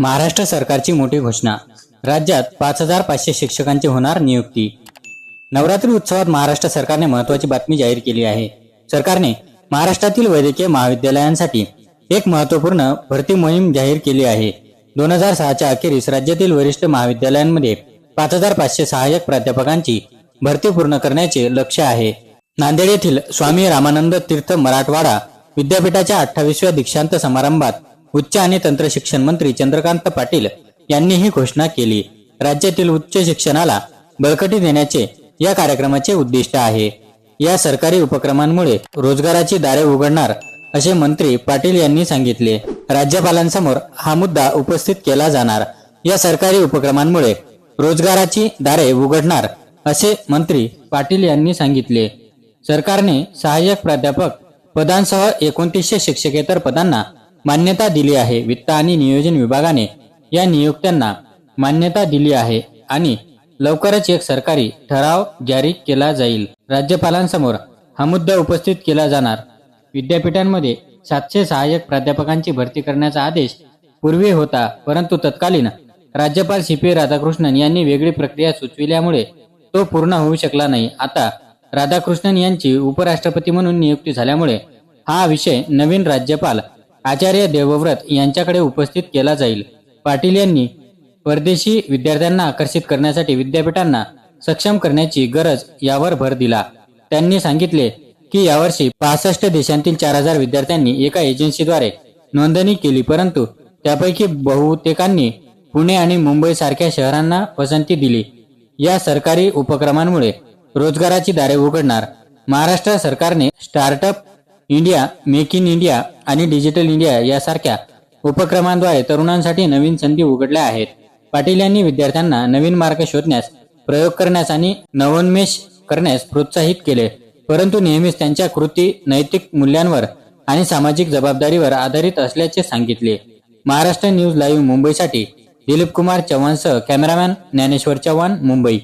महाराष्ट्र सरकारची मोठी घोषणा. राज्यात पाच हजार पाचशे शिक्षकांची होणार नियुक्ती. नवरात्री उत्सवात महाराष्ट्र सरकारने महत्वाची बातमी जाहीर केली आहे. सरकारने महाराष्ट्रातील वैद्यकीय महाविद्यालयांसाठी एक महत्त्वपूर्ण भरती मोहीम जाहीर केली आहे. दोन हजार सहाच्या अखेरीस राज्यातील वरिष्ठ महाविद्यालयांमध्ये पाच हजार पाचशे सहाय्यक प्राध्यापकांची भरती पूर्ण करण्याचे लक्ष्य आहे. नांदेड येथील स्वामी रामानंद तीर्थ मराठवाडा विद्यापीठाच्या अठ्ठावीसव्या दीक्षांत समारंभात उच्च आणि तंत्र शिक्षण मंत्री चंद्रकांत पाटील यांनी ही घोषणा केली. राज्यातील उच्च शिक्षणाला बळकटी देण्याचे या कार्यक्रमाचे उद्दिष्ट आहे. या सरकारी उपक्रमांमुळे रोजगाराची दारे उघडणार असे मंत्री पाटील यांनी सांगितले. राज्यपालांसमोर हा मुद्दा उपस्थित केला जाणार. या सरकारी उपक्रमांमुळे रोजगाराची दारे उघडणार असे मंत्री पाटील यांनी सांगितले. सरकारने सहाय्यक प्राध्यापक पदांसह एकोणतीसशे शिक्षकेतर पदांना मान्यता दिली आहे. वित्त आणि नियोजन विभागाने या नियुक्त्यांना मान्यता दिली आहे आणि लवकरच एक सरकारी ठराव जारी केला जाईल. राज्यपालांसमोर हा मुद्दा उपस्थित केला जाणार. विद्यापीठांमध्ये सातशे सहाय्यक प्राध्यापकांची भरती करण्याचा आदेश पूर्वी होता परंतु तत्कालीन राज्यपाल सी पी राधाकृष्णन यांनी वेगळी प्रक्रिया सुचविल्यामुळे तो पूर्ण होऊ शकला नाही. आता राधाकृष्णन यांची उपराष्ट्रपती म्हणून नियुक्ती झाल्यामुळे हा विषय नवीन राज्यपाल आचार्य देवव्रत यांच्याकडे उपस्थित केला जाईल. पाटील यांनी परदेशी विद्यार्थ्यांना आकर्षित करण्यासाठी विद्यापीठांना सक्षम करण्याची गरज यावर भर दिला. त्यांनी सांगितले की यावर्षी पासष्ट देशांतील चार हजार विद्यार्थ्यांनी एका एजन्सीद्वारे नोंदणी केली परंतु त्यापैकी बहुतेकांनी पुणे आणि मुंबई सारख्या शहरांना पसंती दिली. या सरकारी उपक्रमांमुळे रोजगाराची दारे उघडणार महाराष्ट्र सरकारने startup India make in India आणि डिजिटल इंडिया यासारख्या उपक्रमांद्वारे तरुणांसाठी नवीन संधी उघडल्या आहेत. पाटील यांनी विद्यार्थ्यांना नवीन मार्ग शोधण्यास प्रयोग करण्यास आणि नवोन्मेष करण्यास प्रोत्साहित केले. परंतु नेहमीच त्यांच्या कृती नैतिक मूल्यांवर आणि सामाजिक जबाबदारीवर आधारित असल्याचे सांगितले. महाराष्ट्र न्यूज लाईव्ह मुंबईसाठी दिलीप कुमार चव्हाणसह कॅमेरामॅन ज्ञानेश्वर चव्हाण मुंबई.